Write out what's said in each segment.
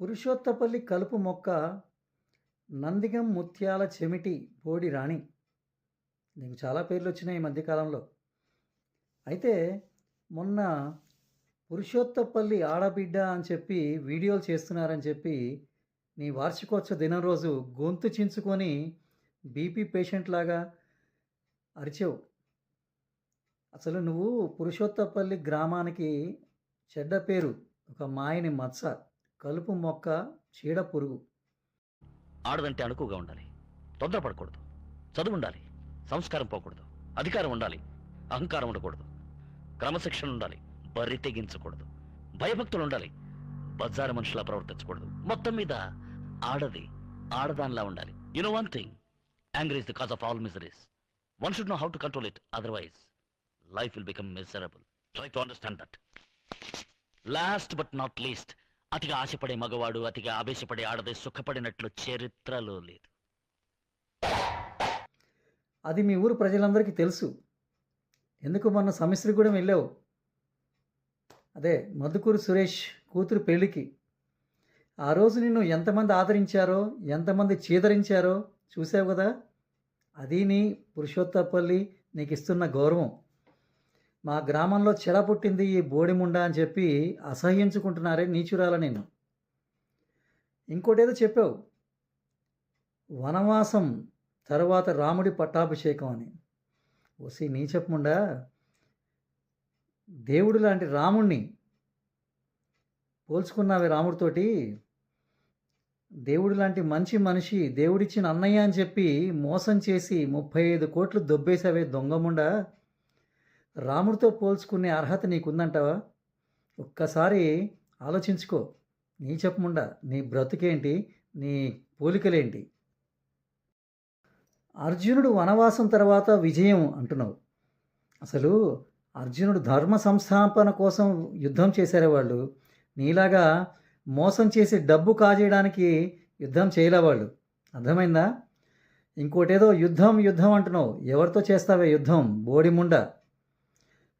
పురుషోత్తపల్లి కలుపు మొక్క నందిగం ముత్యాల చెమిటి బోడి రాణి. నీకు చాలా పేర్లు వచ్చినాయి ఈ మధ్యకాలంలో అయితే మొన్న పురుషోత్తపల్లి ఆడబిడ్డ అని చెప్పి వీడియోలు చేస్తున్నారని చెప్పి నీ వార్షికోత్సవ దినం రోజు గొంతు చించుకొని బీపీ పేషెంట్ లాగా అరిచావు. అసలు నువ్వు పురుషోత్తపల్లి గ్రామానికి చెడ్డ పేరు ఒక మాయని మత్స కలుపు మొక్క చీడ పురుగు. ఆడదంటే అణుకుగా ఉండాలి. తొందరపడకూడదు. చదువు ఉండాలి. సంస్కారం పోకూడదు. అధికారం ఉండాలి. అహంకారం ఉండకూడదు. క్రమశిక్షణ ఉండాలి. బరి తెగించకూడదు. భయభక్తులు ఉండాలి. బజారు మనుషులా ప్రవర్తించకూడదు. మొత్తం మీద ఆడది ఆడదానిలా ఉండాలి. You know one thing angry is the cause of all miseries one should know how to control it otherwise life will become miserable try to understand that last but not least అతిగా ఆశపడే మగవాడు అతిగా ఆవేశపడే ఆడది సుఖపడినట్లు చరిత్రలో లేదు. అది మీ ఊరు ప్రజలందరికీ తెలుసు. ఎందుకు మొన్న సమిశ్రీగూడెం వెళ్ళావు? అదే మధుకూరు సురేష్ కూతురు పెళ్ళికి. ఆ రోజు నిన్ను ఎంతమంది ఆదరించారో ఎంతమంది చీదరించారో చూసావు కదా? అది నీ పురుషోత్తపల్లి నీకు ఇస్తున్న గౌరవం. మా గ్రామంలో చెడ పుట్టింది ఈ బోడిముండ అని చెప్పి అసహ్యించుకుంటున్నారే నీచురాల నేను ఇంకోటేదో చెప్పావు. వనవాసం తరువాత రాముడి పట్టాభిషేకం అని. వసి నీ చెప్పముండా దేవుడు లాంటి రాముణ్ణి పోల్చుకున్నావే రాముడితోటి. దేవుడు లాంటి మంచి మనిషి దేవుడిచ్చిన అన్నయ్య అని చెప్పి మోసం చేసి ముప్పై ఐదు కోట్లు దొబ్బేసావే దొంగముండా రాముడితో పోల్చుకునే అర్హత నీకుందంటావా? ఒక్కసారి ఆలోచించుకో. నీ చెప్పముండా నీ బ్రతుకేంటి? నీ పోలికలేంటి? అర్జునుడు వనవాసం తర్వాత విజయం అంటున్నావు. అసలు అర్జునుడు ధర్మ సంస్థాపన కోసం యుద్ధం చేశారే వాళ్ళు? నీలాగా మోసం చేసి డబ్బు కాజేయడానికి యుద్ధం చేయలే వాళ్ళు? అర్థమైందా? ఇంకోటేదో యుద్ధం యుద్ధం అంటున్నావు. ఎవరితో చేస్తావే యుద్ధం? బోడిముండ.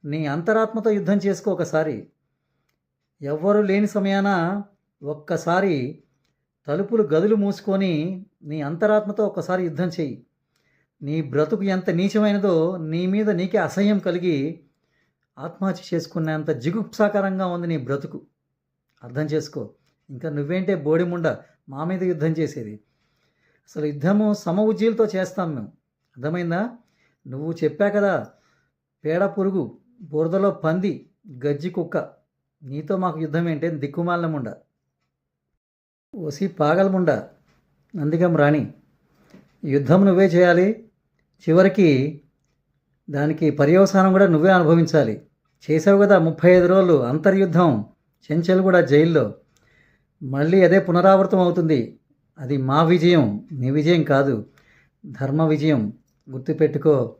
నీ అంతరాత్మతో యుద్ధం చేసుకో ఒకసారి. ఎవ్వరు లేని సమయాన ఒక్కసారి తలుపులు గదులు మూసుకొని నీ అంతరాత్మతో ఒక్కసారి యుద్ధం చెయ్యి నీ బ్రతుకు ఎంత నీచమైనదో నీ మీద నీకే అసహ్యం కలిగి ఆత్మహత్య చేసుకునేంత జిగుప్సాకరంగా ఉంది నీ బ్రతుకు. అర్థం చేసుకో. ఇంకా నువ్వేంటే బోడిముండ మా మీద యుద్ధం చేసేది. అసలు యుద్ధము సమ ఉజ్జీలతో చేస్తాం మేము. అర్థమైందా? నువ్వు చెప్పా కదా పేడ పురుగు బురదలో పంది గజ్జి కుక్క. నీతో మాకు యుద్ధం ఏంటి? దిక్కుమాలముండ ఓసి పాగలముండ నందిగం రాణి. యుద్ధం నువ్వే చేయాలి. చివరికి దానికి పర్యవసానం కూడా నువ్వే అనుభవించాలి. చేసావు కదా ముప్పై ఐదు రోజులు అంతర్యుద్ధం. చెంచల్ కూడా జైల్లో. మళ్ళీ అదే పునరావృతం అవుతుంది. అది మా విజయం. నీ విజయం కాదు. ధర్మ విజయం. గుర్తుపెట్టుకో.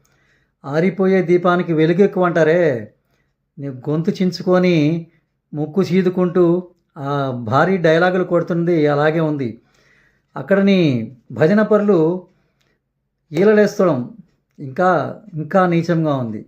ఆరిపోయే దీపానికి వెలుగెక్కువంటారే. అంటారే నీ గొంతు చించుకొని ముక్కు చీదుకుంటూ ఆ భారీ డైలాగులు కొడుతుంది అలాగే ఉంది. అక్కడ నీ భజన పరులు ఈలలేస్తడం ఇంకా ఇంకా నీచంగా ఉంది.